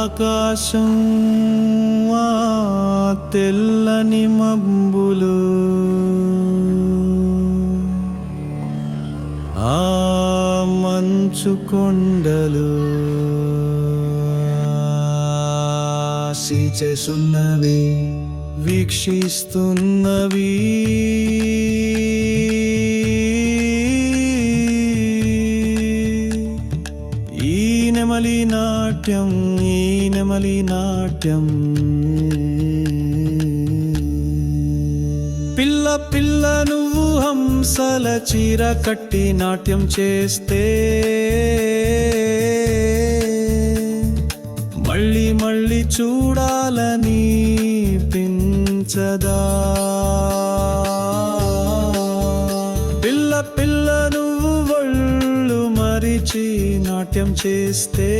ఆకాశం ఆ తెల్లని మబ్బులు ఆ మంచు కొండలు. చేస్తున్నవి వీక్షిస్తున్నవి. ఈ నెమలినా నాట్యం ఈ నెమలి నాట్యం. పిల్ల పిల్ల నువ్వు హంసల చీర కట్టి నాట్యం చేస్తే మళ్ళీ మళ్ళీ చూడాలని పించదా? పిల్ల పిల్ల నువ్వు ఒళ్ళు మరిచి నాట్యం చేస్తే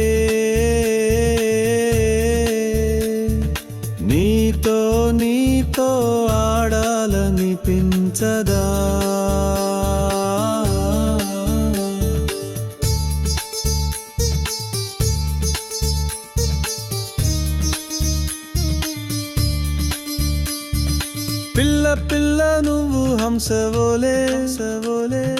నీతో నీతో ఆడాలనిపించదా? పిల్ల పిల్ల నువ్వు హంసవోలే సవోలే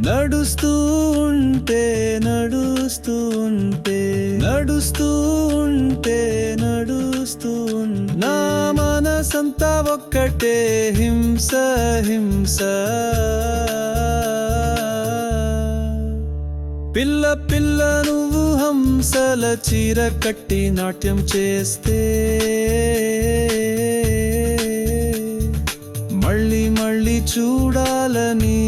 నడుస్తూ ఉంటే నడుస్తూ ఉంటే. నడుస్తూ ఉంటే నడుస్తూ నా మనసంతా ఒక్కటే హింస హింస. పిల్ల పిల్ల నువ్వు హంసల చీర కట్టి నాట్యం చేస్తే. మళ్ళీ మళ్ళీ చూడాలని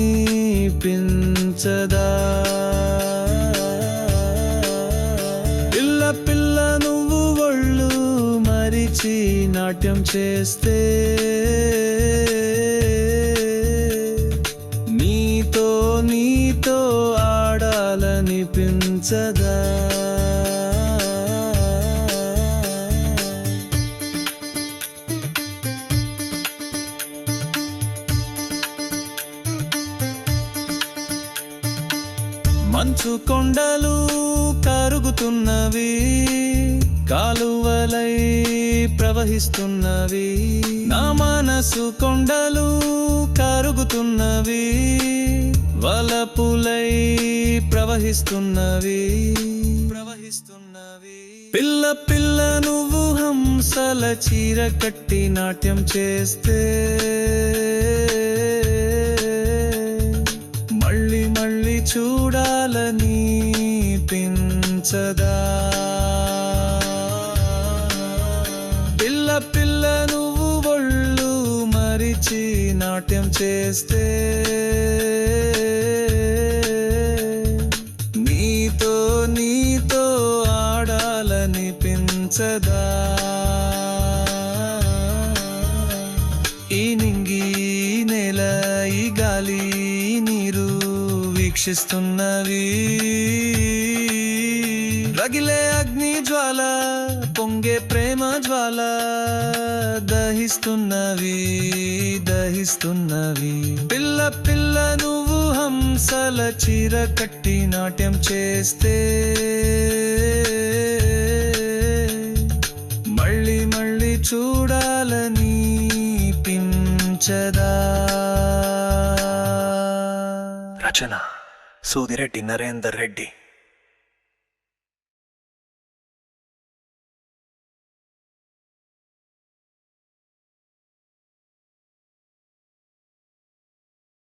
పించదా? మరిచి నాట్యం చేస్తే నీతో నీతో ఆడాలనిపించదా? మంచు కొండలు కరుగుతున్నవి కాలువలై ప్రవహిస్తున్నవి. నా మనసు కొండలు కరుగుతున్నవి. వలపులై ప్రవహిస్తున్నవి. ప్రవహిస్తున్నవి. పిల్ల పిల్ల నువ్వు హంసల చీర కట్టి నాట్యం చేస్తే. మళ్ళీ మళ్ళీ చూడాలని పించదా? పిల్ల నువ్వు ఒళ్ళు మరిచి నాట్యం చేస్తే నీతో నీతో ఆడాలనిపించదా? ఈ నింగి ఈ నేల ఈ గాలి నీరు వీక్షిస్తున్నవి. రగిలే అగ్ని జ్వాల పొంగే ప్రేమ జ్వాల దహిస్తున్నవి దహిస్తున్నవి. పిల్ల పిల్ల నువ్వు హంసల చీర కట్టి నాట్యం చేస్తే మళ్ళీ మళ్ళీ చూడాలని పించదా. రచన సూదిరెడ్డి నరేందర్ రెడ్డి.